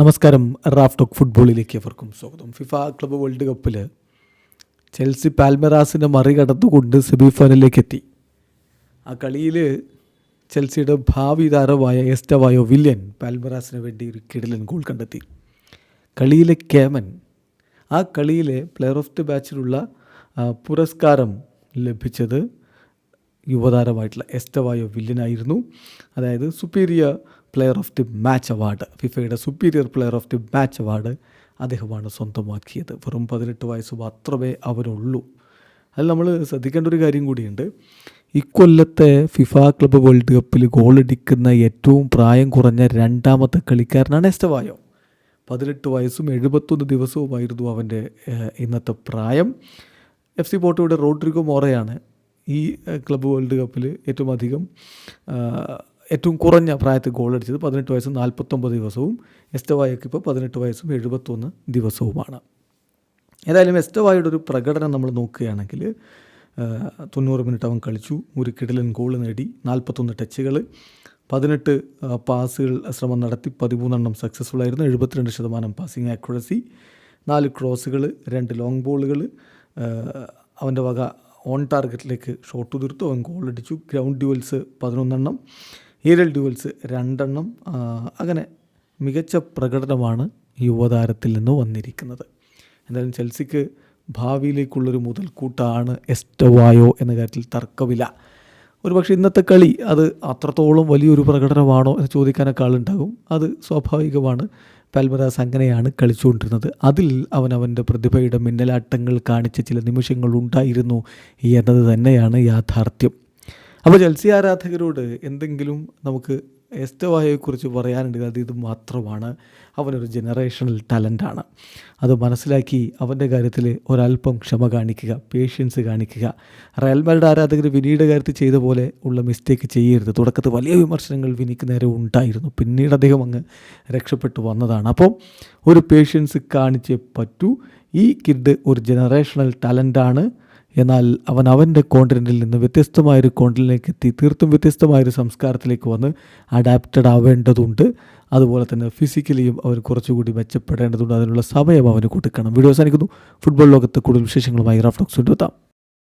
നമസ്കാരം. Raf talk ഫുട്ബോളിലേക്ക് അവർക്കും സ്വാഗതം. ഫിഫ ക്ലബ്ബ് വേൾഡ് കപ്പിൽ ചെൽസി പാൽമെറാസിനെ മറികടന്നുകൊണ്ട് സെമി ഫൈനലിലേക്ക് എത്തി. ആ കളിയിൽ ചെൽസിയുടെ ഭാവി താരമായ എസ്റ്റവായോ വില്യൻ പാൽമെറാസിന് വേണ്ടി ഒരു കിടലൻ ഗോൾ കണ്ടെത്തി. കളിയിലെ കേമൻ ആ കളിയിലെ പ്ലെയർ ഓഫ് ദി ബാച്ചിലുള്ള പുരസ്കാരം ലഭിച്ചത് യുവതാരമായിട്ടുള്ള എസ്റ്റവായോ വില്യനായിരുന്നു അതായത് superior player of the match award ഫിഫയുടെ superior player of the match award അദ്ദേഹമാണ് സ്വന്തമാക്കിയത്. വെറും പതിനെട്ട് വയസ്സ് മാത്രമേ അവനുള്ളൂ. അതിൽ നമ്മൾ ശ്രദ്ധിക്കേണ്ട ഒരു കാര്യം കൂടിയുണ്ട്. ഇക്കൊല്ലത്തെ ഫിഫ ക്ലബ് വേൾഡ് കപ്പിൽ ഗോളടിക്കുന്ന ഏറ്റവും പ്രായം കുറഞ്ഞ രണ്ടാമത്തെ കളിക്കാരനാണ് എസ്റ്റവായോ. പതിനെട്ട് വയസ്സും എഴുപത്തൊന്ന് ദിവസവുമായിരുന്നു അവന്റെ ഇന്നത്തെ പ്രായം. എഫ് സി പോർട്ടോയുടെ റോഡ്രിഗോ മോറയാണ് ഈ ക്ലബ് ക്ലബ്ബ് വേൾഡ് കപ്പിൽ ഏറ്റവും അധികം ഏറ്റവും കുറഞ്ഞ പ്രായത്തിൽ ഗോൾ അടിച്ചത് പതിനെട്ട് വയസ്സും നാൽപ്പത്തൊമ്പത് ദിവസവും. എസ്റ്റവായക്ക് ഇപ്പോൾ പതിനെട്ട് വയസ്സും എഴുപത്തൊന്ന് ദിവസവുമാണ്. ഏതായാലും എസ്റ്റവായുടെ ഒരു പ്രകടനം നമ്മൾ നോക്കുകയാണെങ്കിൽ തൊണ്ണൂറ് മിനിറ്റ് അവൻ കളിച്ചു. ഒരു കിടലൻ ഗോൾ നേടി. നാൽപ്പത്തൊന്ന് ടച്ചുകൾ. പതിനെട്ട് പാസുകൾ ശ്രമം നടത്തി. പതിമൂന്നെണ്ണം സക്സസ്ഫുൾ ആയിരുന്നു. എഴുപത്തിരണ്ട് ശതമാനം പാസിംഗ് ആക്യുറസി നാല് ക്രോസുകൾ രണ്ട് ലോങ് ബോളുകൾ അവന്റെ വക ഓൺ ടാർഗറ്റിലേക്ക് ഷോട്ട് തീർത്തു അവൻ ഗോൾ അടിച്ചു. ഗ്രൗണ്ട് ഡ്യൂവൽസ് പതിനൊന്നെണ്ണം. ഏരിയൽ ഡ്യൂവൽസ് രണ്ടെണ്ണം. അങ്ങനെ മികച്ച പ്രകടനമാണ് യുവതാരത്തിൽ നിന്ന് വന്നിരിക്കുന്നത്. എന്തായാലും ചെൽസിക്ക് ഭാവിയിലേക്കുള്ളൊരു മുതൽക്കൂട്ടാണ് എസ്റ്റവായോ എന്ന കാര്യത്തിൽ തർക്കമില്ല ഒരുപക്ഷെ ഇന്നത്തെ കളി അത് അത്രത്തോളം വലിയൊരു പ്രകടനമാണോ എന്ന് ചോദിക്കാനൊക്കെ ആളുണ്ടാകും. അത് സ്വാഭാവികമാണ്. പാൽമറാസ് അങ്ങനെയാണ് കളിച്ചുകൊണ്ടിരുന്നത്. അതിൽ അവൻ അവന്റെ പ്രതിഭയുടെ മിന്നലാട്ടങ്ങൾ കാണിച്ച ചില നിമിഷങ്ങൾ ഉണ്ടായിരുന്നു എന്നത് തന്നെയാണ് യാഥാർത്ഥ്യം. അപ്പോൾ ചെൽസി ആരാധകരോട് എന്തെങ്കിലും നമുക്ക് എസ്റ്റവായെക്കുറിച്ച് പറയാനുണ്ടെങ്കിൽ അത് ഇത് മാത്രമാണ്. അവനൊരു ജനറേഷണൽ ടാലന്റാണ് അത് മനസ്സിലാക്കി അവന്റെ കാര്യത്തിൽ ഒരല്പം ക്ഷമ കാണിക്കുക പേഷ്യൻസ് കാണിക്കുക. റയൽമാരുടെ ആരാധകർ വിനിയുടെ കാര്യത്തിൽ ചെയ്ത പോലെ ഉള്ള മിസ്റ്റേക്ക് ചെയ്യരുത്. തുടക്കത്തിൽ വലിയ വിമർശനങ്ങൾ വിനിക്ക് നേരെ ഉണ്ടായിരുന്നു. പിന്നീട് അദ്ദേഹം അങ്ങ് രക്ഷപ്പെട്ടു വന്നതാണ്. അപ്പം ഒരു പേഷ്യൻസ് കാണിച്ചേ പറ്റൂ. ഈ കിഡ് ഒരു ജനറേഷണൽ ടാലന്റാണ് എന്നാൽ അവൻ അവന്റെ കോണ്ടിനെന്റിൽ നിന്ന് വ്യത്യസ്തമായൊരു കോണ്ടിനിലേക്ക് എത്തി തീർത്തും വ്യത്യസ്തമായൊരു സംസ്കാരത്തിലേക്ക് വന്ന് അഡാപ്റ്റഡ് ആവേണ്ടതുണ്ട്. അതുപോലെ തന്നെ ഫിസിക്കലിയും അവൻ കുറച്ചുകൂടി മെച്ചപ്പെടേണ്ടതുണ്ട്. അതിനുള്ള സമയം അവന് കൊടുക്കണം. വീഡിയോ അവസാനിക്കുന്നു. ഫുട്ബോൾ ലോകത്ത് കൂടുതൽ വിശേഷങ്ങളുമായി റഫ്ലോക്സ് കൊണ്ടുവെത്താം